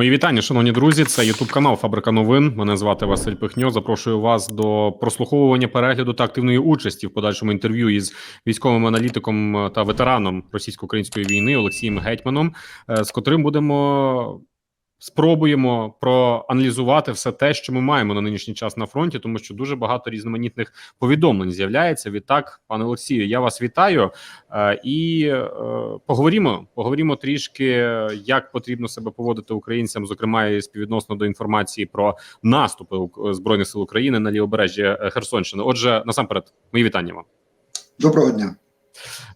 Мої вітання, шановні друзі. Це Ютуб канал Фабрика новин. Мене звати Василь Пихньо. Запрошую вас до прослуховування перегляду та активної участі в подальшому інтерв'ю із військовим аналітиком та ветераном російсько-української війни Олексієм Гетьманом, е, з котрим будемо спробуємо проаналізувати все те, що ми маємо на нинішній час на фронті, тому що дуже багато різноманітних повідомлень з'являється. Відтак, пане Олексію, я вас вітаю е, і е, поговоримо. Поговоримо трішки, як потрібно себе поводити українцям, зокрема і співвідносно до інформації про наступи збройних сил України на лівобережжі е, Херсонщини. Отже, насамперед, мої вітання вам. Доброго дня.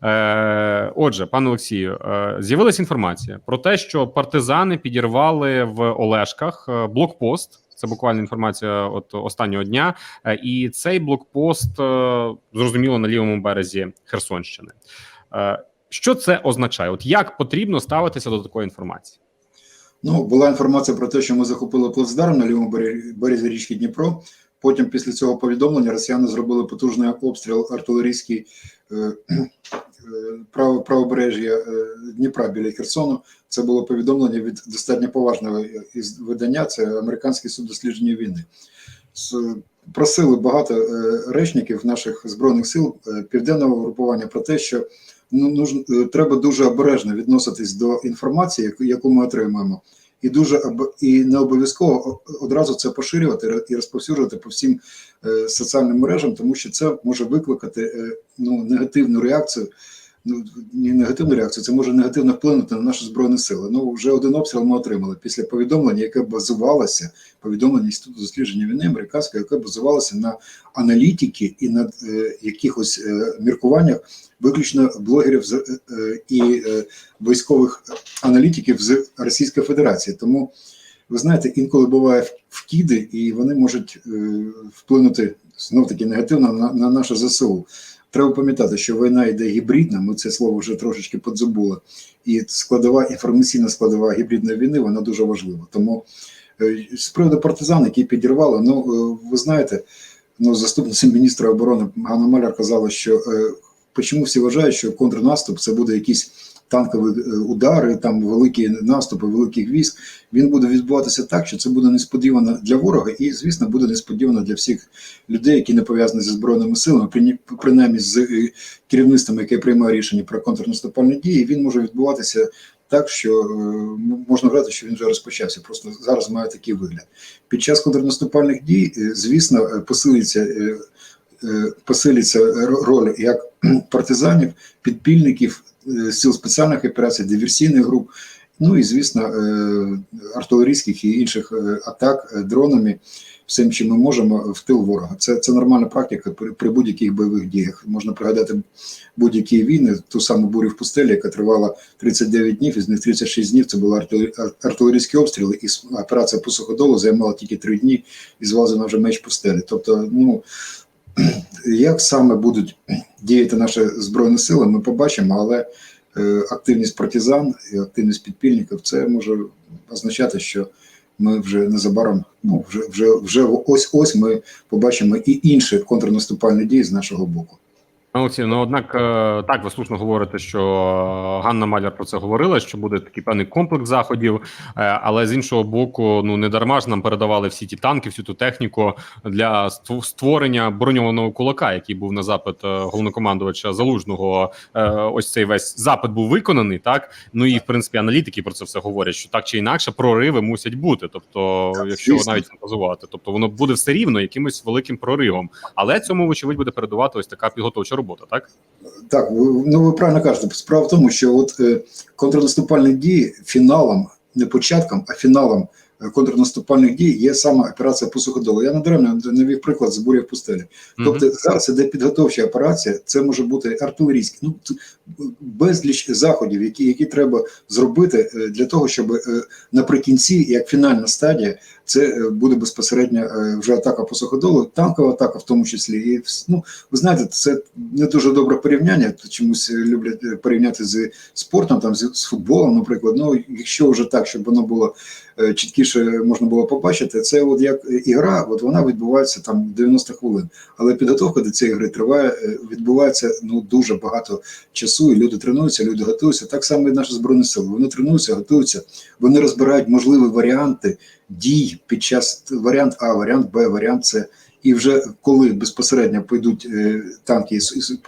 Е, отже, пане Олексію, е, з'явилася інформація про те, що партизани підірвали в Олешках е, блокпост. Це буквально інформація от останнього дня, Е, і цей блокпост зрозуміло на лівому березі Херсонщини. Що це означає? От як потрібно ставитися до такої інформації? Ну, була інформація про те, що ми захопили плацдарм на лівому березі річки Дніпро. Потім, після цього повідомлення, росіяни зробили потужний обстріл артилерійський е, е, право, правобережжя е, Дніпра біля Херсону. Це було повідомлення від достатньо поважного із видання. Це американський суд дослідження війни. Просили багато речників наших збройних сил південного групування про те, що ну, треба дуже обережно відноситись до інформації, яку ми отримуємо, і дуже і не обов'язково одразу це поширювати і розповсюджувати по всім е, соціальним мережам, тому що це може викликати е, ну, негативну реакцію. Ну, не негативну реакцію, це може негативно вплинути на наші збройні сили. Ну вже один обстріл ми отримали після повідомлення, яке базувалося повідомлення інституту дослідження війни американського, яке базувалося на аналітики і на е, якихось е, міркуваннях виключно блогерів з, е, е, і військових аналітиків з Російської Федерації. Тому ви знаєте, інколи буває вкиди, і вони можуть е, вплинути знов таки негативно на, на наше ЗСУ. Треба пам'ятати, що війна йде гібридна. Ми це слово вже трошечки подзабули, і складова інформаційна складова гібридної війни вона дуже важлива. Тому е, з приводу партизан, які підірвали, ну е, ви знаєте, ну заступниця міністра оборони Ганна Маляр казала, що е, Почому всі вважають, що контрнаступ це буде якісь танкові е, удари, там великі наступи великих військ. Він буде відбуватися так, що це буде несподівано для ворога, і звісно буде несподівано для всіх людей, які не пов'язані зі збройними силами, принаймні з е, керівництвом, яке приймає рішення про контрнаступальні дії. Він може відбуватися так, що е, можна вважати, що він вже розпочався. Просто зараз має такий вигляд. Під час контрнаступальних дій, звісно, посилиться. Посилиться роль як партизанів, підпільників, сил спеціальних операцій, диверсійних груп, ну і звісно, е, артилерійських і інших е, атак е, дронами, всім, чим ми можемо в тил ворога. Це, це нормальна практика при, при будь-яких бойових діях. Можна пригадати будь-які війни, ту саму бурю в пустелі, яка тривала 39 днів, із них 36 днів це були артилер- артилерійські обстріли, і операція по суходолу займала тільки 3 дні і звазена вже меч пустелі. Тобто, ну як саме будуть діяти наші збройні сили, ми побачимо, але е, активність партизан і активність підпільників це може означати, що ми вже незабаром, ну вже вже вже ось ось ми побачимо і інші контрнаступальні дії з нашого боку. Олексій, ну однак е, так ви слушно говорите, що Ганна Маляр про це говорила, що буде такий певний комплекс заходів, е, але з іншого боку, ну не дарма ж нам передавали всі ті танки, всю ту техніку для створення броньованого кулака, який був на запит е, головнокомандувача залужного. Ось цей весь запит був виконаний. Так ну і в принципі аналітики про це все говорять, що так чи інакше прориви мусять бути. Тобто, якщо навіть фантазувати, тобто воно буде все рівно якимось великим проривом, але цьому вочевидь буде передувати ось така підготовча робота, так? Так, ви, ну ви правильно кажете. Справа в тому, що от е, контрнаступальні дії фіналом, не початком, а фіналом е, контрнаступальних дій є саме операція по суходолу. Я надаремно навів приклад з буря в пустелі. Тобто зараз іде підготовча операція, це може бути артилерійська, ну безліч заходів, які, які треба зробити е, для того, щоб наприкінці, як фінальна стадія, це е, буде безпосередньо е, вже атака по суходолу, танкова атака, в тому числі. І ну, ви знаєте, це не дуже добре порівняння. Чомусь люблять е, порівняти з спортом, там з, з футболом, наприклад. Ну, якщо вже так, щоб воно було чіткіше можна було побачити, це от як ігра, от вона відбувається там 90 хвилин. Але підготовка до цієї гри триває, відбувається ну дуже багато часу, і люди тренуються, люди готуються. Так само і наші збройні сили. Вони тренуються, готуються, вони розбирають можливі варіанти дій під час варіант А, варіант Б, варіант С. І вже коли безпосередньо пойдуть е, танки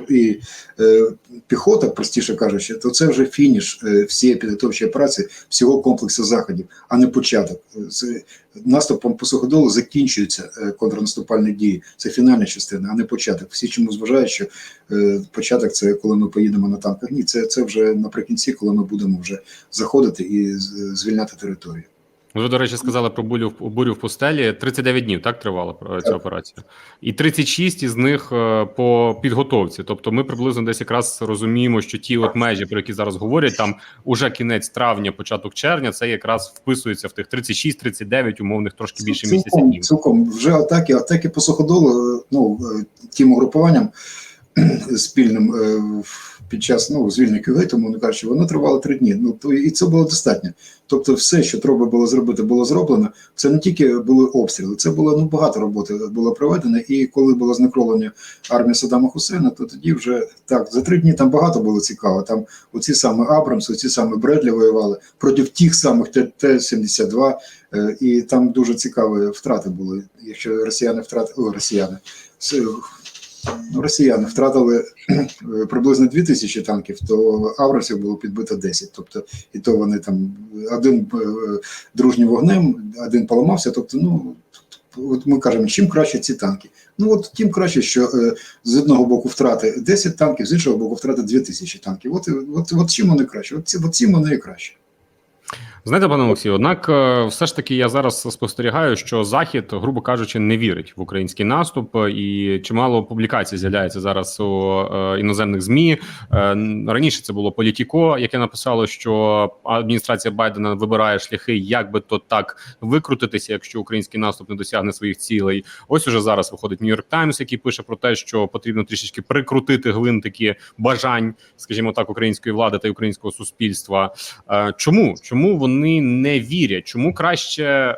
і, і, е, піхота, простіше кажучи, то це вже фініш е, всієї підготовчої праці, всього комплексу заходів, а не початок. Це наступом по суходолу закінчуються контрнаступальні дії. Це фінальна частина, а не початок. Всі чомусь вважають, що початок це коли ми поїдемо на танках. Ні, це, це вже наприкінці, коли ми будемо вже заходити і звільняти територію. Ви, до речі, сказали про бурю, в- бурю в пустелі. 39 днів так тривала ця операція, і 36 із них е, по підготовці. Тобто, ми приблизно десь якраз розуміємо, що ті от межі, про які зараз говорять, там уже кінець травня, початок червня, це якраз вписується в тих 36-39 умовних трошки більше місяця цілком, днів. цілком вже атаки, атаки по суходолу, е, ну е, тим угрупуванням спільним під час ну звільнення КГ, тому не кажучи, воно тривало три дні. Ну то і це було достатньо. Тобто, все, що треба було зробити, було зроблено. Це не тільки були обстріли, це було ну багато роботи було проведено. І коли було знекровлення армії Саддама Хусейна, то тоді вже так за три дні там багато було цікаво. Там оці саме Абрамс, оці саме Бредлі воювали проти тих самих Т-72, е, і там дуже цікаві втрати були. Якщо росіяни втратили, о, росіяни. Ну, росіяни втратили е, приблизно 2 тисячі танків, то Авросів було підбито 10. Тобто, і то вони там один е, дружній вогнем, один поламався. Тобто, ну от ми кажемо, чим краще ці танки. Ну от тим краще, що е, з одного боку втрати 10 танків, з іншого боку, втрати 2 тисячі танків. От, от, от чим вони краще? От, от цим вони і краще. Знаєте, пане Олексію, однак, е, все ж таки, я зараз спостерігаю, що Захід, грубо кажучи, не вірить в український наступ, е, і чимало публікацій з'являється зараз у е, іноземних змі. Раніше це було Політіко, яке написало, що адміністрація Байдена вибирає шляхи, як би то так викрутитися, якщо український наступ не досягне своїх цілей. Ось уже зараз виходить Нью-Йорк Таймс, який пише про те, що потрібно трішечки прикрутити гвинтики бажань, скажімо так, української влади та українського суспільства. Чому? Чому вони не вірять? Чому краще е,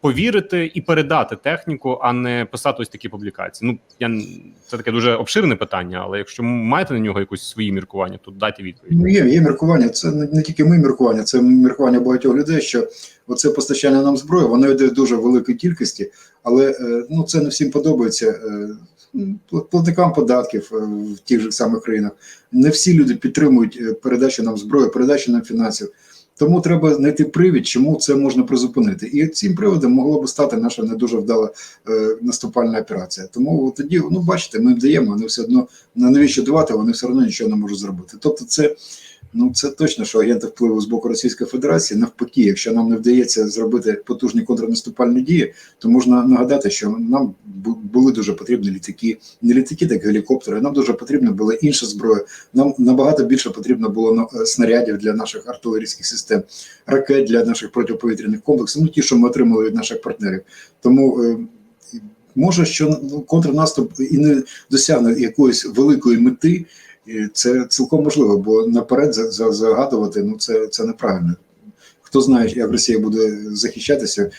повірити і передати техніку, а не писати ось такі публікації? Ну я це таке дуже обширне питання, але якщо маєте на нього якісь свої міркування, то дайте відповідь. Ну, є, є міркування. Це не, не тільки ми міркування, це міркування багатьох людей, що оце постачання нам зброї, воно йде дуже великій кількості, але е, ну, це не всім подобається. е, ну, Платникам податків е, в тих же самих країнах. Не всі люди підтримують е, передачу нам зброї, передачу нам фінансів. Тому треба знайти привід, чому це можна призупинити. І цим приводом могло би стати наша не дуже вдала е, наступальна операція. Тому тоді, ну бачите, ми їм даємо, вони все одно на навіщо давати, вони все одно нічого не можуть зробити. Тобто, це ну це точно, що агенти впливу з боку Російської Федерації навпаки, якщо нам не вдається зробити потужні контрнаступальні дії, то можна нагадати, що нам були дуже потрібні літаки, не літаки, так гелікоптери. Нам дуже потрібна була інша зброя. Нам набагато більше потрібно було ну, е, снарядів для наших артилерійських систем, ракет для наших протиповітряних комплексів. Ну ті, що ми отримали від наших партнерів. Тому е, може, що ну, контрнаступ і не досягне якоїсь великої мети. І Це цілком можливо, бо наперед за- за- загадувати ну це, це неправильно. Хто знає, як Росія буде захищатися,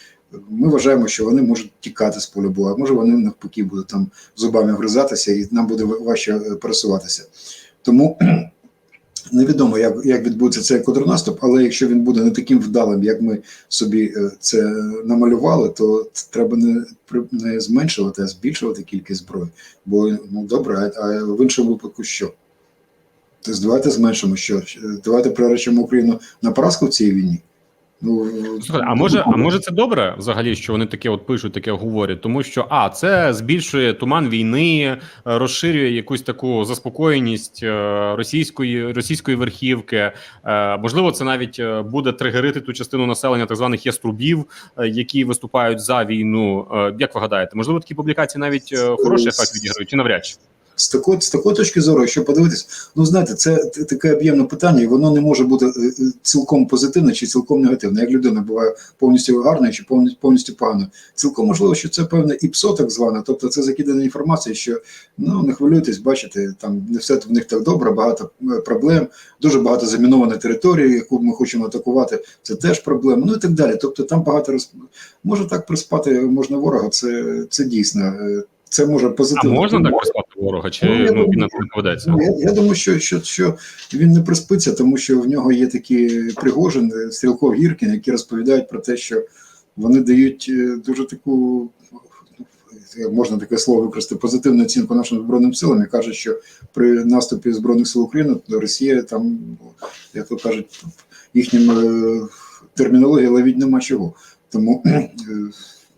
ми вважаємо, що вони можуть тікати з поля бою, а може вони навпаки будуть там зубами вгризатися, і нам буде важче е, пересуватися. Тому невідомо, як, як відбудеться цей контрнаступ, але якщо він буде не таким вдалим, як ми собі е, це намалювали, то треба не, не зменшувати, а збільшувати кількість зброї. Бо ну добре, а в іншому випадку що? Тобто давайте зменшимо що? Давайте приречемо Україну на поразку в цій війні. Ну, Слухайте, а може, а може це добре взагалі, що вони таке от пишуть, таке говорять, тому що а це збільшує туман війни, е, розширює якусь таку заспокоєність е, російської російської верхівки. Е, Можливо, це навіть е, буде тригерити ту частину населення так званих яструбів, е, які виступають за війну. Е, Як ви гадаєте, можливо, такі публікації навіть е, хороший ефект відіграють чи навряд чи? З такої, з такої точки зору, якщо подивитись, ну знаєте, це таке об'ємне питання, і воно не може бути е, е, цілком позитивне чи цілком негативне. Як людина буває повністю гарною чи повністю, поганою. Цілком можливо, що це певне ІПСО, так зване, тобто це закидана інформація, що ну не хвилюйтесь, бачите, там не все в них так добре, багато е, проблем, дуже багато замінованої території, яку ми хочемо атакувати, це теж проблема. Ну і так далі. Тобто там багато роз... може так приспати можна ворога. Це, це дійсно. Це може А позитивно. можна так приспати ворога, чи Ну, я ну, він поведеться? Ну, я, я думаю, що, що, що він не приспиться, тому що в нього є такі Пригожин, е, Стрілков Гіркін, які розповідають про те, що вони дають е, дуже таку, е, можна таке слово використати, позитивну оцінку нашим збройним силам і кажуть, що при наступі збройних сил України Росія там, як то кажуть, їхнім термінології ловіть нема чого. Тому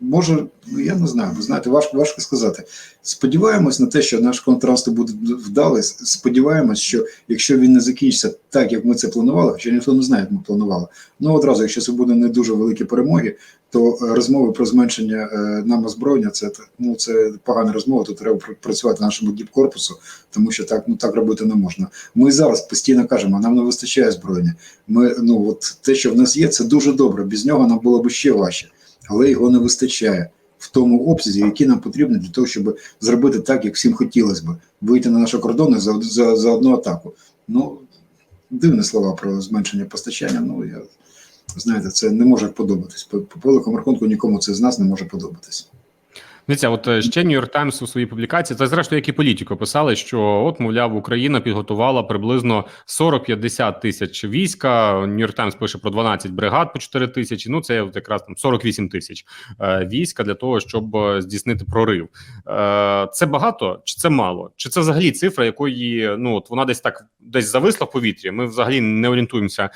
може, ну я не знаю, ви знаєте, важко важко сказати. Сподіваємось на те, що наш контрасту буде вдалий. Сподіваємось, що якщо він не закінчиться так, як ми це планували, хоча ніхто не знає, як ми планували. Ну одразу, якщо це буде не дуже великі перемоги, то е, розмови про зменшення е, нам озброєння це ну це погана розмова. Тут треба працювати нашому діпкорпусу, тому що так ну так робити не можна. Ми зараз постійно кажемо, нам не вистачає зброєння. Ми ну от те, що в нас є, це дуже добре. Без нього нам було б ще важче, але його не вистачає в тому обсязі, який нам потрібен для того, щоб зробити так, як всім хотілося б, вийти на наші кордони за, за, за одну атаку. Ну, дивні слова про зменшення постачання. Ну, я знаєте, це не може подобатись. По, великому рахунку нікому це з нас не може подобатись. Дивіться, от е, ще York Times у своїй публікації, це зрештою, як і політико писали, що от, мовляв, Україна підготувала приблизно 40-50 тисяч війська. York Times пише про 12 бригад по 4 тисячі. Ну це от якраз там 48 тисяч е, війська для того, щоб е, здійснити прорив. Це багато чи це мало? Чи це взагалі цифра, якої ну от вона десь так десь зависла в повітрі? Ми взагалі не орієнтуємося,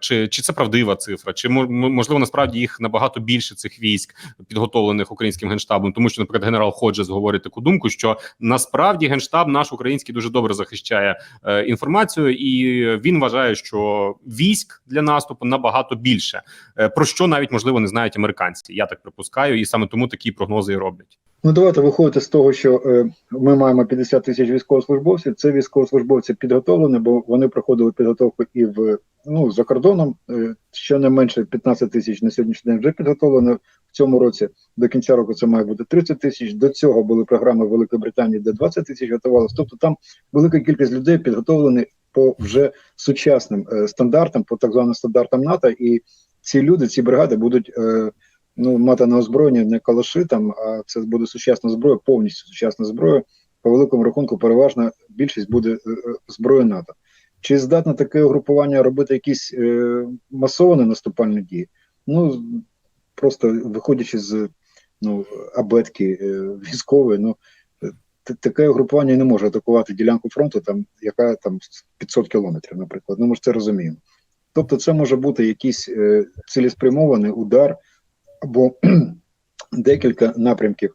чи, чи це правдива цифра, чи мо- можливо насправді їх набагато більше цих військ підготовлених українським генштабом, тому що, наприклад, генерал Ходжес говорить таку думку, що насправді генштаб наш український дуже добре захищає е, інформацію, і він вважає, що військ для наступу набагато більше. Е, про що навіть можливо не знають американці. Я так припускаю, і саме тому такі прогнози і роблять. Ну, давайте виходити з того, що е, ми маємо 50 тисяч військовослужбовців. Це військовослужбовці підготовлені, бо вони проходили підготовку і в ну за кордоном. Е, щонайменше 15 тисяч на сьогоднішній день вже підготовлено в цьому році. До кінця року це має бути 30 тисяч. До цього були програми Великої Британії, де 20 тисяч готувалося. Тобто там велика кількість людей підготовлені по вже сучасним е, стандартам, по так званим стандартам НАТО. І ці люди, ці бригади будуть. Е, ну, мати на озброєння не калаши там, а це буде сучасна зброя, повністю сучасна зброя. По великому рахунку, переважна більшість буде е, е, зброї НАТО. Чи здатне таке угрупування робити якісь е, масовані наступальні дії? Ну просто виходячи з ну, абетки е, військової, ну е, таке угрупування не може атакувати ділянку фронту, там яка там 500 кілометрів, наприклад. Ну ми ж це розуміємо. Тобто, це може бути якийсь е, цілеспрямований удар або декілька напрямків.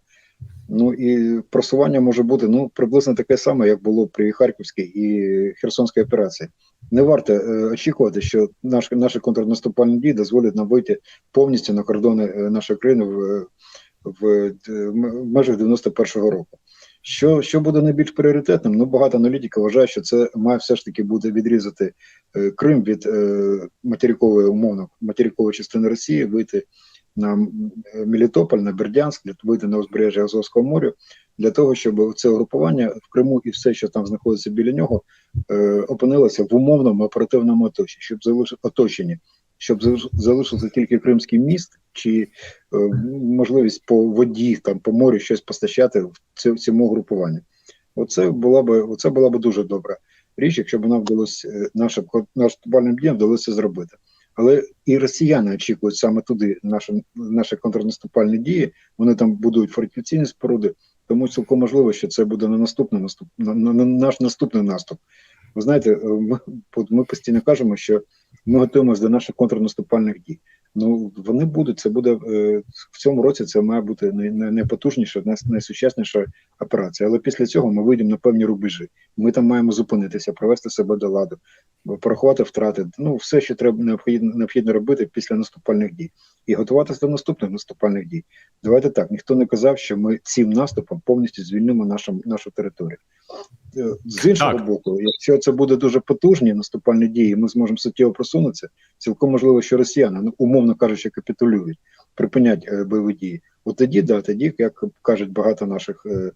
Ну і просування може бути ну приблизно таке саме, як було при Харківській і Херсонській операції. Не варто е, очікувати, що наш, наші контрнаступальні дії дозволять нам вийти повністю на кордони е, нашої країни в, в, е, в межах 91-го року. Що що буде найбільш пріоритетним? Ну багато аналітиків вважає, що це має все ж таки буде відрізати е, Крим від е, материкової умовно материкової частини Росії, вийти на М- Мелітополь, на Бердянськ, для вийти на узбережжя Азовського моря, для того, щоб це угрупування в Криму і все, що там знаходиться біля нього, е, опинилося в умовному оперативному оточенні, щоб залиш... оточенні, щоб залиш- залишився тільки Кримський міст, чи е, можливість по воді, там по морю щось постачати в цьому, групуванню. Оце була би оце була б дуже добра річ, якщо б нам вдалося е, нашим наступальним діям вдалося зробити. Але і росіяни очікують саме туди наші, наші контрнаступальні дії. Вони там будують фортифікаційні споруди, тому цілком можливо, що це буде на наступний наступ, на, на, на наш наступний наступ. Ви знаєте, е, ми, ми постійно кажемо, що ми готуємося до наших контрнаступальних дій. Ну вони будуть. Це буде е, в цьому році. Це має бути най- най- найпотужніша, най- найсучасніша операція. Але після цього ми вийдемо на певні рубежі. Ми там маємо зупинитися, привести себе до ладу, порахувати втрати. Ну все, що треба необхідно необхідно робити після наступальних дій. І готуватися до наступних наступальних дій. Давайте так, ніхто не казав, що ми цим наступом повністю звільнимо нашу, нашу територію. Е, З іншого Так. боку, якщо це буде дуже потужні наступальні дії, ми зможемо суттєво просунутися. Цілком можливо, що росіяни, ну умовно кажучи, капітулюють, припинять е, бойові дії. От тоді, да, тоді, як кажуть багато наших е,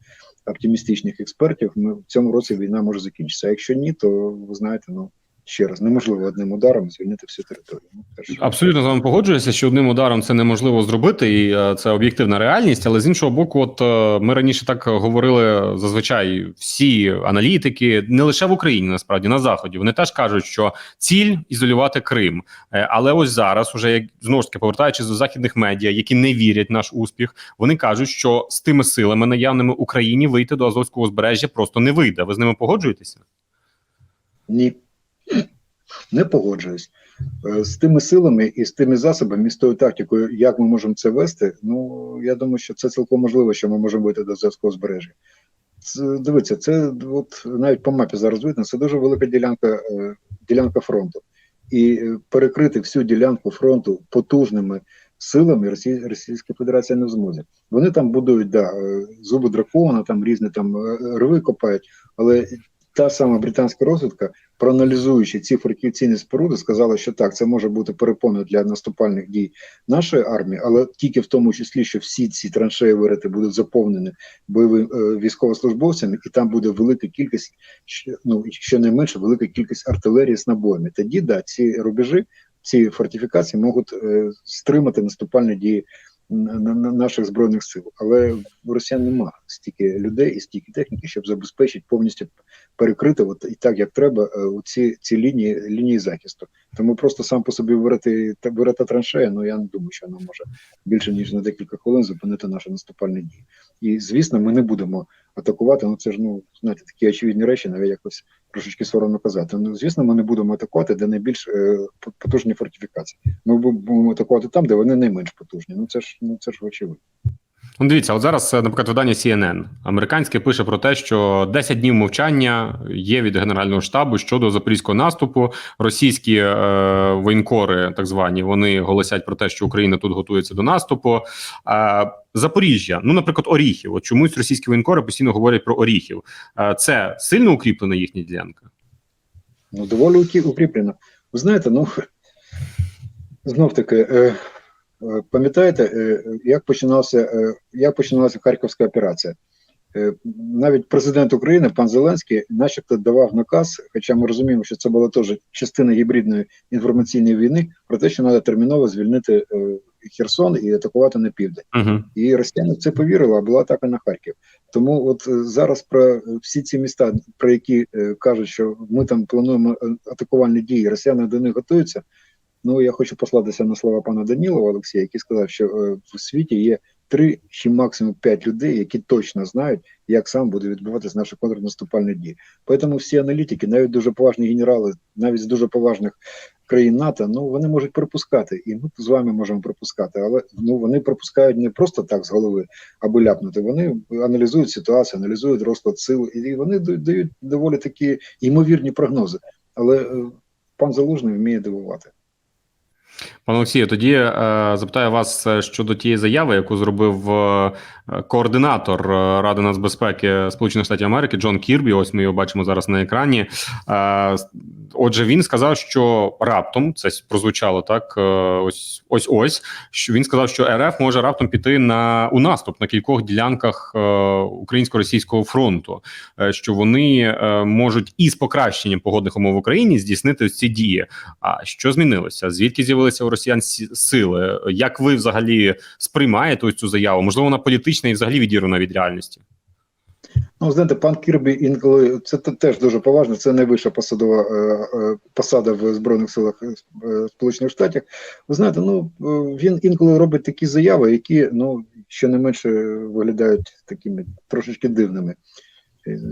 оптимістичних експертів, ми в цьому році війна може закінчитися. А якщо ні, то ви знаєте, ну ще раз неможливо одним ударом звільнити всю територію. Ну, Абсолютно з вами погоджуюся, що одним ударом це неможливо зробити, і е, це об'єктивна реальність. Але з іншого боку, от е, ми раніше так говорили зазвичай всі аналітики, не лише в Україні, насправді на заході. Вони теж кажуть, що ціль ізолювати Крим. Е, Але ось зараз, уже як знову ж таки повертаючись до західних медіа, які не вірять в наш успіх, вони кажуть, що з тими силами наявними Україні вийти до Азовського узбережжя просто не вийде. Ви з ними погоджуєтеся? Ні, не погоджуюсь. Е, З тими силами і з тими засобами, і з тою тактикою, як ми можемо це вести, ну я думаю, що це цілком можливо, що ми можемо вийти до Азовського збережжя. Дивіться, це от навіть по мапі зараз видно, це дуже велика ділянка, е, ділянка фронту. І е, перекрити всю ділянку фронту потужними силами Росії, Російська Федерація не в змозі. Вони там будують да, зуби дракона, там різні там рви копають, але та сама британська розвідка, проаналізуючи ці фортифікаційні споруди, сказала, що так, це може бути перепоною для наступальних дій нашої армії, але тільки в тому числі, що всі ці траншеї вирити будуть заповнені бойовими е, військовослужбовцями, і там буде велика кількість, ну щонайменше велика кількість артилерії з набоями. Тоді да, ці рубежі, ці фортифікації можуть е, стримати наступальні дії наших збройних сил. Але в росіян немає стільки людей і стільки техніки, щоб забезпечити повністю перекрити от і так, як треба, е, ці, ці лінії лінії захисту. Тому просто сам по собі вирити та вирита траншея, ну я не думаю, що вона може більше ніж на декілька хвилин зупинити наші наступальні дії. І звісно, ми не будемо атакувати. Ну це ж ну знаєте, такі очевидні речі, навіть якось трошечки соромно казати. Ну звісно, ми не будемо атакувати, де найбільш е, потужні фортифікації. Ми будемо атакувати там, де вони найменш потужні. Ну це ж ну це ж очевидно. Ну, дивіться, от зараз, наприклад, видання CNN американське пише про те, що 10 днів мовчання є від генерального штабу щодо запорізького наступу. Російські е, воєнкори, так звані, вони голосять про те, що Україна тут готується до наступу. Е, Запоріжжя, ну, наприклад, Оріхів. От чомусь російські воєнкори постійно говорять про Оріхів. Е, це сильно укріплена їхня ділянка. Ну, доволі укріплено. Ви знаєте, ну знов таки, е, пам'ятаєте, е, як починалася, е, як починалася Харківська операція? Е, навіть президент України, пан Зеленський, начебто давав наказ, хоча ми розуміємо, що це була теж частина гібридної інформаційної війни, про те, що треба терміново звільнити е, Херсон і атакувати на південь. Угу. І росіяни в це повірили, а була атака на Харків. Тому от е, зараз про е, всі ці міста, про які е, кажуть, що ми там плануємо е, атакувальні дії, росіяни до них готуються. Ну я хочу послатися на слова пана Данілова Олексія, який сказав, що е, в світі є три чи максимум п'ять людей, які точно знають, як сам буде відбуватися наші контрнаступальні дії. Тому всі аналітики, навіть дуже поважні генерали, навіть з дуже поважних країн НАТО, ну вони можуть припускати, і ми з вами можемо припускати, але ну вони припускають не просто так з голови, аби ляпнути. Вони аналізують ситуацію, аналізують розклад сил, і вони дають доволі такі ймовірні прогнози. Але е, пан Залужний вміє дивувати. Пане Олексію, тоді е, запитаю вас е, щодо тієї заяви, яку зробив е, координатор е, Ради нацбезпеки Сполучених Штатів Америки Джон Кірбі. Ось ми його бачимо зараз на екрані. Е, отже, він сказав, що раптом це прозвучало так. е, ось ось ось. Що він сказав, що РФ може раптом піти на у наступ на кількох ділянках українсько-російського фронту, що вони можуть із покращенням погодних умов в Україні здійснити ці дії. А що змінилося? Звідки з'явилися у росіян сили? Як ви взагалі сприймаєте ось цю заяву? Можливо, вона політична і взагалі відірвана від реальності? Ну, знаєте, пан Кірбі інколи це теж дуже поважно. Це найвища посадова е, е, посада в збройних силах е, Сполучених Штатів. Ви знаєте, ну він інколи робить такі заяви, які ну щонайменше виглядають такими трошечки дивними.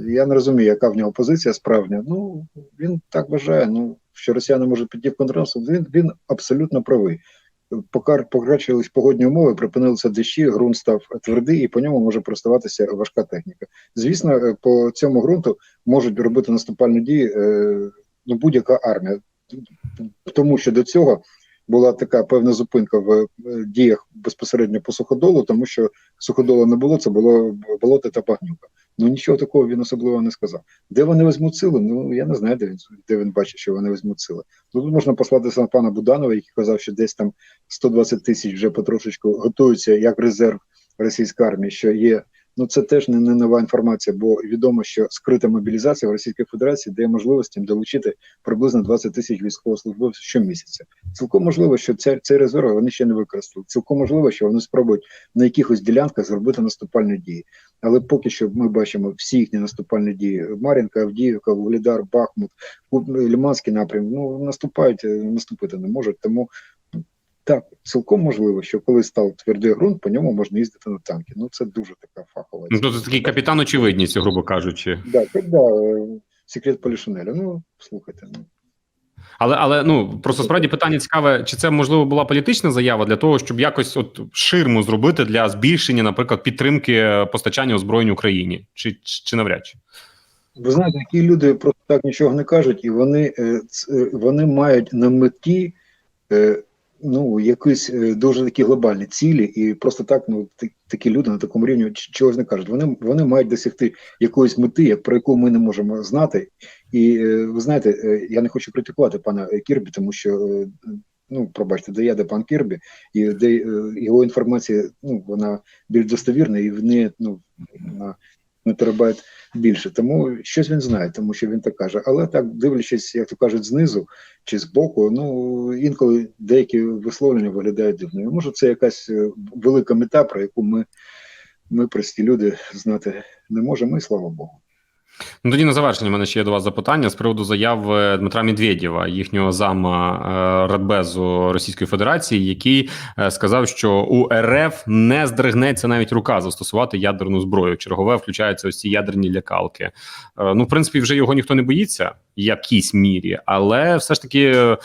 Я не розумію, яка в нього позиція справжня. Ну він так вважає. Ну що росіяни можуть піти в контрнаступ. Він він абсолютно правий. Покар покращились погодні умови, припинилися дощі, ґрунт став твердий, і по ньому може проставатися важка техніка. Звісно, е, по цьому ґрунту можуть робити наступальні дії е, ну, будь-яка армія, тому що до цього була така певна зупинка в е, діях безпосередньо по суходолу, тому що суходолу не було, це було болото та багнюка. Ну нічого такого він особливо не сказав. Де вони візьмуть сили? Ну я не знаю, де він де він бачить, що вони візьмуть сили. Ну, Тут можна послатися на пана Буданова, який казав, що десь там 120 тисяч вже потрошечку готуються як резерв російської армії, що є. Ну це теж не, не нова інформація, бо відомо, що скрита мобілізація в Російській Федерації дає можливість їм долучити приблизно 20 тисяч військовослужбовців щомісяця. Цілком можливо, що цей, цей резерв вони ще не використали. Цілком можливо, що вони спробують на якихось ділянках зробити наступальні дії. Але поки що ми бачимо всі їхні наступальні дії: Мар'їнка, Авдіївка, Вугледар, Бахмут, Лиманський напрям. Ну наступають, е, наступити не можуть. Тому так, цілком можливо, що коли став твердий ґрунт, по ньому можна їздити на танки. Ну це дуже така фахова. Ну, то це такий капітан очевидність, грубо кажучи. Да, так, да, е, секрет Полішинеля. Ну слухайте, ну Але але ну просто справді питання цікаве, чи це можливо була політична заява для того, щоб якось от ширму зробити для збільшення, наприклад, підтримки постачання озброєнь Україні, чи, чи, чи навряд чи? Ви знаєте, які люди просто так нічого не кажуть, і вони, е, е, вони мають на меті е, ну, якісь е, дуже такі глобальні цілі, і просто так ну, такі люди на такому рівні чогось не кажуть. Вони, вони мають досягти якоїсь мети, про яку ми не можемо знати. І е, ви знаєте, е, я не хочу критикувати пана Кірбі, тому що. Ну, пробачте, де я, де пан Кірбі, і де його інформація, ну вона більш достовірна, і в неї ну на, на терабайт більше. Тому щось він знає, тому що він так каже. Але так дивлячись, як то кажуть, знизу чи збоку, ну інколи деякі висловлення виглядають дивними. Може, це якась е, велика мета, про яку ми, ми прості люди, знати не можемо, і слава Богу. Ну тоді на завершення в мене ще є до вас запитання з приводу заяв е, Дмитра Медведєва, їхнього зама е, Радбезу Російської Федерації, який е, сказав, що у РФ не здригнеться навіть рука застосувати ядерну зброю. Чергове включаються ось ці ядерні лякалки. Ну, в принципі, вже його ніхто не боїться в якійсь мірі, але все ж таки,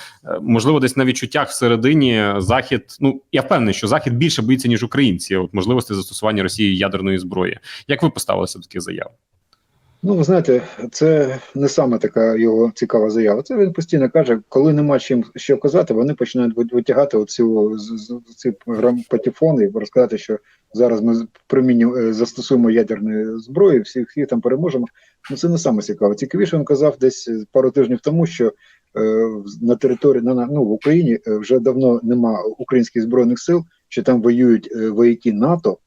можливо, десь на відчуттях всередині захід. Ну я впевнений, що захід більше боїться ніж українці. От можливості застосування Росії ядерної зброї. Як ви поставилися до таких заяв? Ну, ви знаєте, це не саме така його цікава заява. Це він постійно каже, коли нема чим що казати, вони починають вит- витягати з- ці патефони і розказати, що зараз ми приміню е, застосуємо ядерну зброю, всіх всіх там переможемо. Ну це не саме цікаво. Цікавіше він казав десь пару тижнів тому, що е, на території на на- ну, в Україні е, вже давно нема українських збройних сил, що там воюють е, вояки НАТО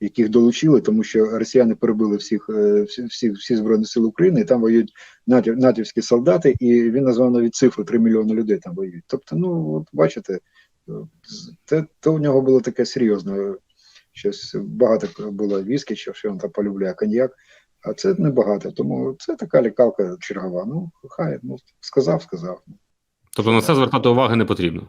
яких долучили, тому що росіяни перебили всіх е, всі, всі, збройні сили України, і там воюють натів, натівські солдати, і він назвав навіть цифру 3 мільйони людей там воюють. Тобто, ну от бачите, е, те, то у нього було таке серйозне. е, Щось багато було віскі, що, він там полюбляє коньяк, а це не багато. Тому це така лікалка чергова. Ну, хай ну сказав, сказав. Тобто на це звертати уваги не потрібно.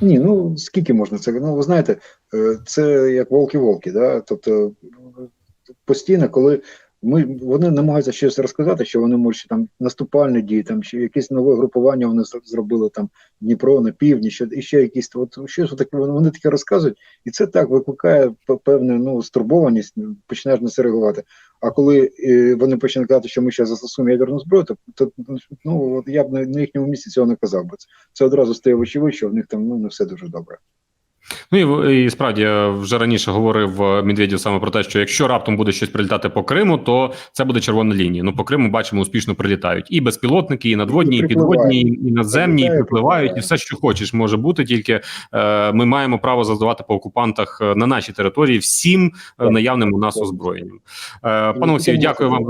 Ні, ну скільки можна це? Ну, ви знаєте, е, це як волки-волки, да? Тобто постійно, коли ми вони намагаються щось розказати, що вони можуть там наступальні дії, там чи якесь нове групування вони зробили там Дніпро на півдні, що і ще якісь от щось таке. Вони таке розказують, і це так викликає певну ну стурбованість. Починаєш на це реагувати. А коли е, вони починають казати, що ми ще застосуємо ядерну зброю, то, ну я б на, їхньому місці цього не казав би. Це одразу стає вочевидь, що в них там ну не все дуже добре. Ну і, і справді я вже раніше говорив е, Медведєв саме про те, що якщо раптом буде щось прилітати по Криму, то це буде червона лінія. Ну по Криму бачимо, успішно прилітають і безпілотники, і надводні, і, І підводні, і, і надземні, і припливають, і все, що хочеш, може бути. Тільки е, ми маємо право завдавати по окупантах е, на нашій території всім е, наявним у нас озброєнням. Е, пане Олексію, дякую вам.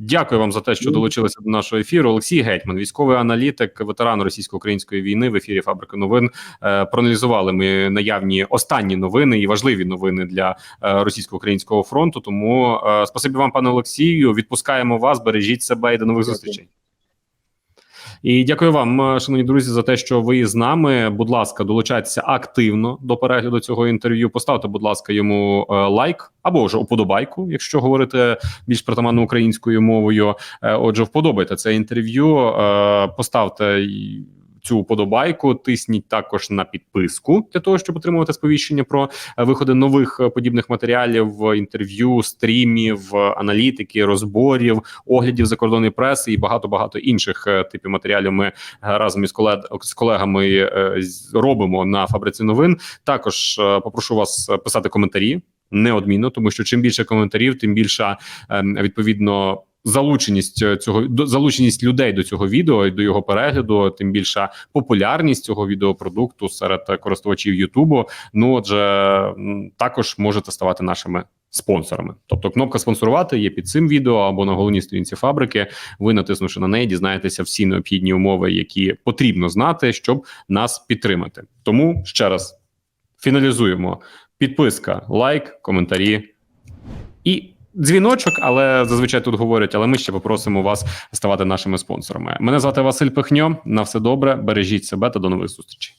Дякую вам за те, що долучилися до нашого ефіру. Олексій Гетьман, військовий аналітик, ветеран російсько-української війни в ефірі Фабрика новин. Е, проаналізували ми наявні останні новини і важливі новини для е, російсько-українського фронту. Тому е, спасибі вам, пане Олексію. Відпускаємо вас. Бережіть себе і до нових зустрічей. І дякую вам, е, шановні друзі, за те, що ви з нами. Будь ласка, долучайтеся активно до перегляду цього інтерв'ю. Поставте, будь ласка, йому е, лайк або вже уподобайку, якщо говорити більш притаманно українською мовою. Е, Отже, вподобайте це інтерв'ю, поставте цю подобайку, тисніть також на підписку для того, щоб отримувати сповіщення про е, виходи нових е, подібних матеріалів, інтерв'ю, стрімів, аналітики, розборів, оглядів закордонної преси і багато багато інших е, типів матеріалів. Ми разом із з колегами робимо на фабриці новин. Також попрошу вас писати коментарі неодмінно, тому що чим більше коментарів, тим більша е, відповідно. Залученість е, цього залученість людей до цього відео і до його перегляду, тим більша популярність цього відеопродукту серед користувачів Ютубу. Ну отже, також можете ставати нашими спонсорами. Тобто, кнопка спонсорувати є під цим відео або на головній сторінці фабрики. Ви натиснувши на неї, дізнаєтеся всі необхідні умови, які потрібно знати, щоб нас підтримати. Тому ще раз фіналізуємо: підписка, лайк, коментарі і. Дзвіночок, але зазвичай тут говорять, але ми ще попросимо вас ставати нашими спонсорами. Мене звати Василь Пихньо. На все добре, бережіть себе та до нових зустрічей.